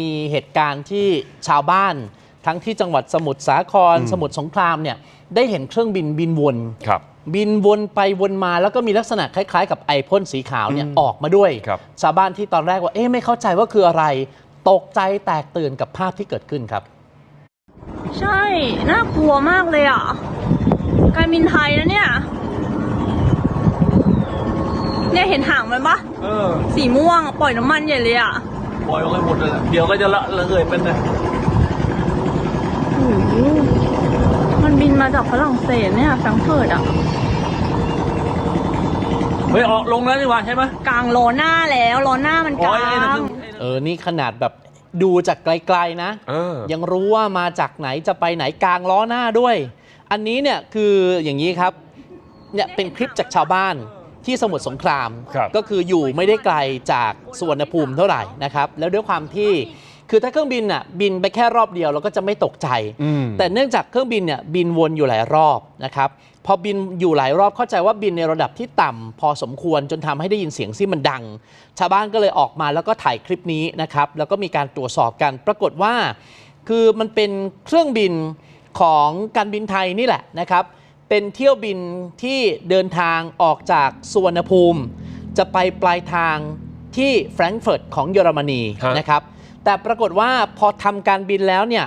มีเหตุการณ์ที่ชาวบ้าน ทั้งที่จังหวัดสมุทรสาคร สมุทรสงครามเนี่ยได้เห็นเครื่องบินบินวนครับบินวนไปวนมาแล้วก็มีลักษณะคล้ายๆ กับไอพ่นสีขาวเนี่ยออกมาด้วยครับชาวบ้านที่ตอนแรกว่าเอ๊ะไม่เข้าใจว่าคืออะไร ตกใจแตกตื่นกับภาพที่เกิดขึ้นครับ ใช่ น่ากลัวมากเลยอะ การบินไทยนะเนี่ย เนี่ยเห็นหางมันปะเออสีม่วงอะปล่อยน้ำมันใหญ่เลยอะ ปล่อยออกไปหมดเลยเดี๋ยวก็จะละระเหยเป็นนะโอ้โหมันบินมาจากฝรั่งเศสเนี่ยแฟรงก์เฟิร์ตอะเฮ้ยออกลงแล้วนี่หว่าใช่ไหมกลางล้อหน้าแล้วล้อหน้ามันกโอ้ลายไอ้นั่นงคือไอ้นั่นเออ นี่ขนาดแบบดูจากไกลๆนะเออยังรู้ว่ามาจากไหนจะไปไหนกลางล้อหน้าด้วย อันนี้เนี่ยคืออย่างนี้ครับเนี่ยเป็นคลิปจากชาวบ้าน ที่สมุทรสงคราม ครับ ก็คืออยู่ไม่ได้ไกลจากสุวรรณภูมิเท่าไหร่นะครับ แล้วด้วยความที่คือถ้าเครื่องบินน่ะบินไปแค่รอบเดียวเราก็จะไม่ตกใจ อืม แต่เนื่องจากเครื่องบินเนี่ยบินวนอยู่หลายรอบนะครับพอบินอยู่หลายรอบเข้าใจว่าบินในระดับที่ต่ำพอสมควรจนทำให้ได้ยินเสียงที่มันดัง ชาวบ้านก็เลยออกมาแล้วก็ถ่ายคลิปนี้นะครับแล้วก็มีการตรวจสอบกัน ปรากฏว่า คือมันเป็นเครื่องบินของการบินไทยนี่แหละนะครับ เป็นเที่ยวบินที่เดินทางออกจากสุวรรณภูมิ จะไปปลายทางที่แฟรงก์เฟิร์ตของเยอรมนีฮะ นะครับ แต่ปรากฏว่าพอทำการบินแล้วเนี่ย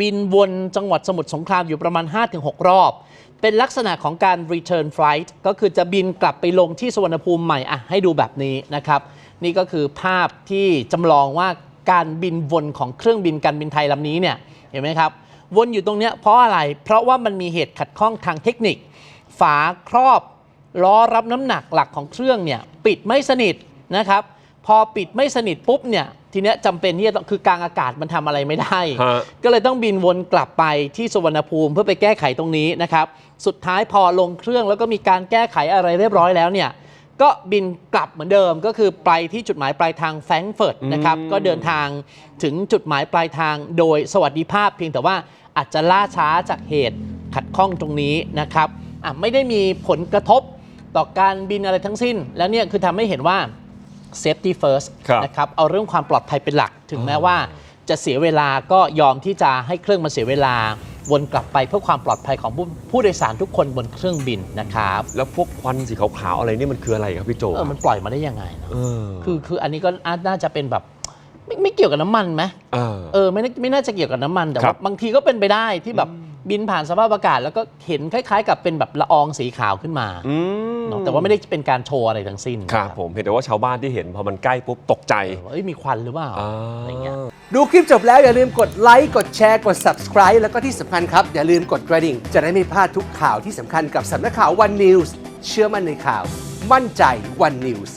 บินวนจังหวัดสมุทรสงครามอยู่ประมาณ 5-6 รอบ เป็นลักษณะของการ return flight ก็คือจะบินกลับไปลงที่สุวรรณภูมิใหม่อะให้ดูแบบนี้นะครับ นี่ก็คือภาพที่จำลองว่าการบินวนของเครื่องบินการบินไทยลำนี้เนี่ยเห็นไหมครับ วนอยู่ตรงเนี้ยเพราะอะไร เพราะว่ามันมีเหตุขัดข้องทางเทคนิค ฝาครอบล้อรับน้ำหนักหลักของเครื่องเนี่ยปิดไม่สนิทนะครับ พอปิดไม่สนิทปุ๊บเนี่ยทีเนี้ยจำเป็นที่จะต้องคือกลางอากาศมันทำอะไรไม่ได้ ฮะ ก็เลยต้องบินวนกลับไปที่สุวรรณภูมิเพื่อไปแก้ไขตรงนี้นะครับ สุดท้ายพอลงเครื่องแล้วก็มีการแก้ไขอะไรเรียบร้อยแล้วเนี่ย ก็บินกลับเหมือนเดิมก็คือไปที่จุดหมายปลายทางแฟรงก์เฟิร์ตนะครับ ก็เดินทางถึงจุดหมายปลายทางโดยสวัสดิภาพเพียงแต่ว่า อาจจะล่าช้าจากเหตุขัดข้องตรงนี้นะครับอะไม่ได้มีผลกระทบต่อการบินอะไรทั้งสิ้น แล้วเนี่ยคือทำให้เห็นว่า safety first ครับนะครับเอาเรื่องความปลอดภัยเป็นหลัก ถึงแม้ว่าจะเสียเวลาก็ยอมที่จะให้เครื่องมันเสียเวลาวนกลับไปเพื่อความปลอดภัยของผู้ผู้โดยสารทุกคนบนเครื่องบินนะครับ แล้วพวกควันสีขาวๆอะไรนี่มันคืออะไรครับพี่โจเออมันปล่อยมาได้ยังไงเนอะเออคือคืออันนี้ก็น่าจะเป็นแบบ ไม่ไม่เกี่ยวกับน้ำมันไหมเออ เออไม่น่าไม่น่าจะเกี่ยวกับน้ำมันแต่ครัว่าบ บางทีก็เป็นไปได้ที่แบบบินผ่านสภาพอากาศ แล้วก็เห็นคล้าย ๆ กับเป็นแบบละอองสีขาวขึ้นมาอืมเนอะแต่ว่าไม่ได้เป็นการโชว์อะไรทั้งสิ้นครับผมเห็นแต่ว่าชาวบ้านที่เห็นพอมันใกล้ปุ๊บตกใจเออว่าเอ้ยมีควันหรือเปล่าอ่าอะไรเงี้ย ดูคลิปจบแล้วอย่าลืมกดไลค์กดแชร์กด subscribe แล้วก็ที่สำคัญครับ อย่าลืมกดกระดิ่ง จะได้ไม่พลาดทุกข่าวที่สำคัญกับสำนักข่าว One News เชื่อมั่นในข่าว มั่นใจ One News